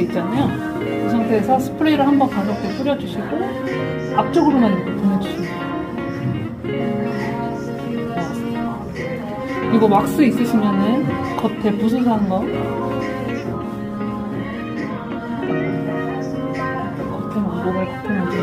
돼 있잖아요. 그 상태에서 스프레이를 한번 가볍게 뿌려주시고 앞쪽으로만 이렇게 보내주시면 이거 왁스 있으시면은 겉에 부수한 거. 겉에만 목을 겉에만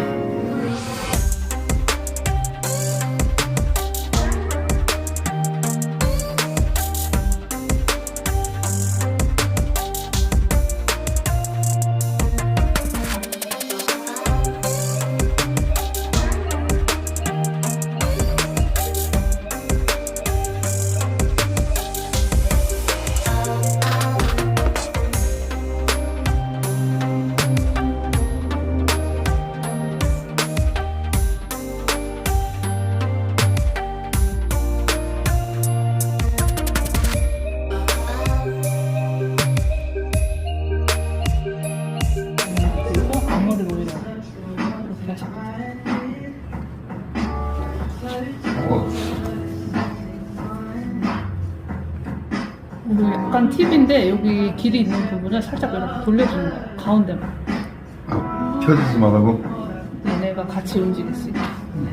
하시고 그리고 약간 팁인데 여기 길이 있는 부분을 살짝 이렇게 돌려주는 거예요 가운데만. 아, 펴지지 말라고? 얘네가 같이 움직일 수 있게.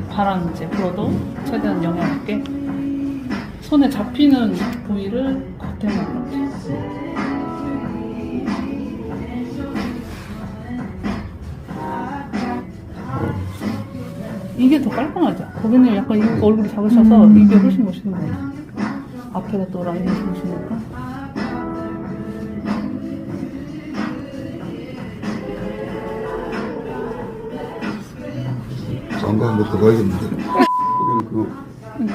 바람 이제 불어도 최대한 영향 없게. 손에 잡히는 부위를 겉에만 이렇게 이게 더 깔끔하죠. 고객님 약간 이거 얼굴이 작으셔서 이게 훨씬 멋있는 거예요. 앞에가 또 라인이 좋으시니까. 장가 한번 더 가야겠는데. 그,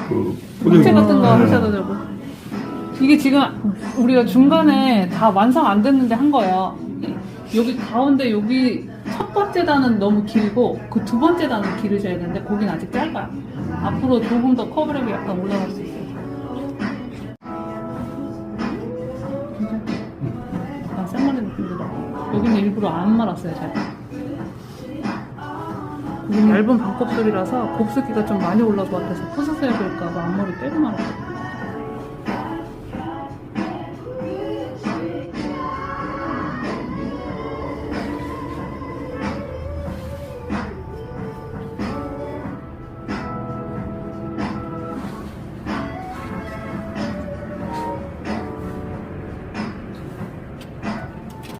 그, 물체 같은 거 네. 하셔도 되고. 이게 지금 우리가 중간에 다 완성 안 됐는데 한 거예요. 여기 가운데 여기 첫 번째 단은 너무 길고 그 두 번째 단은 길으셔야 되는데 거긴 아직 짧아요. 앞으로 조금 더 커버력이 약간 올라갈 수 있어요. 약간 쌩머리 느낌도 나고 여기는 일부러 안 말았어요 잘. 여기 얇은 반곱슬이라서 곱슬기가 좀 많이 올라올 것 같아서 푸스스해 보일까봐 앞머리 빼고 말았거든요